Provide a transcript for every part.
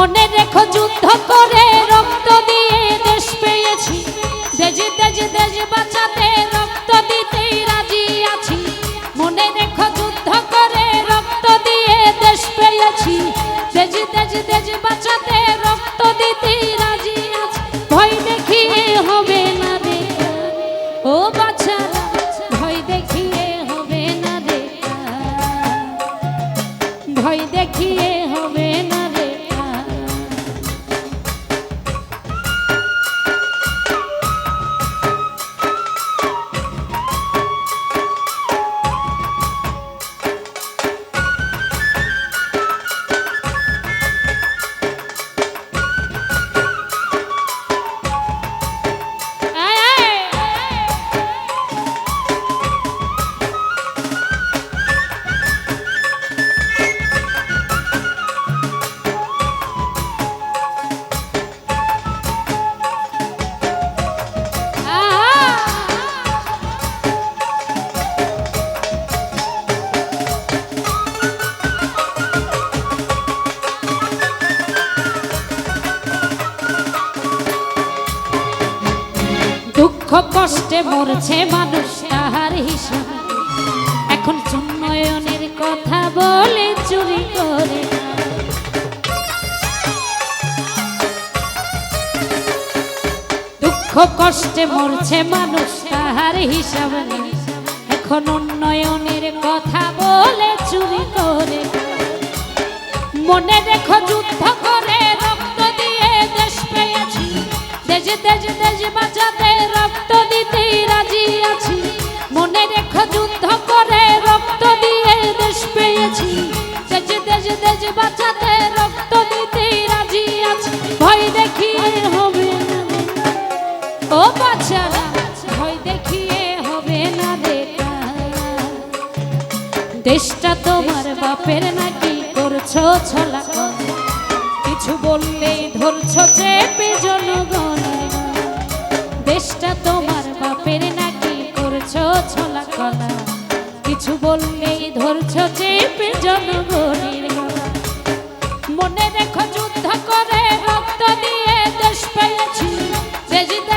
মনে রেখো যুদ্ধ করে রক্ত দিয়ে দেশ পেয়েছি। দেশ দেশ দেশ বাঁচাতে রক্ত দিতেই রাজি আছি। মনে রেখো যুদ্ধ করে রক্ত দিয়ে দেশ পেয়েছি। দেশ দেশ দেশ বাঁচাতে রক্ত দিতেই রাজি আছি। ভয় দেখিয়ে হবে না রে। ও বাচ্চারা ভয় দেখিয়ে হবে না রে। ভয় দেখিয়ে হবে দুঃখ কষ্টে মরছে মানুষ, তাহার হিসাব। এখন উন্নয়নের কথা বলে চুরি করে দুঃখ কষ্টে মরছে মানুষ, তাহার হিসাব এখন উন্নয়নের কথা বলে চুরি করে মনে রেখো যুদ্ধ দেশ বাঁচাতে রক্ত দিতেই রাজি আছি। ভয় দেখিয়ে হবে ও বাচ্চারা, ভয় দেখিয়ে হবে না দেখা দেশটা তোমার বাপের নাকি করছ ছলা কিছু বললেই ধরছো চেপে জনগণের দেশটা তোমার বাপের নাকি করছ ছলা কিছু বললেই ধরছো চেপে জনগণের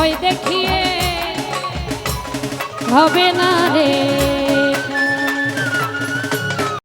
ভয় দেখিয়ে হবে না রে।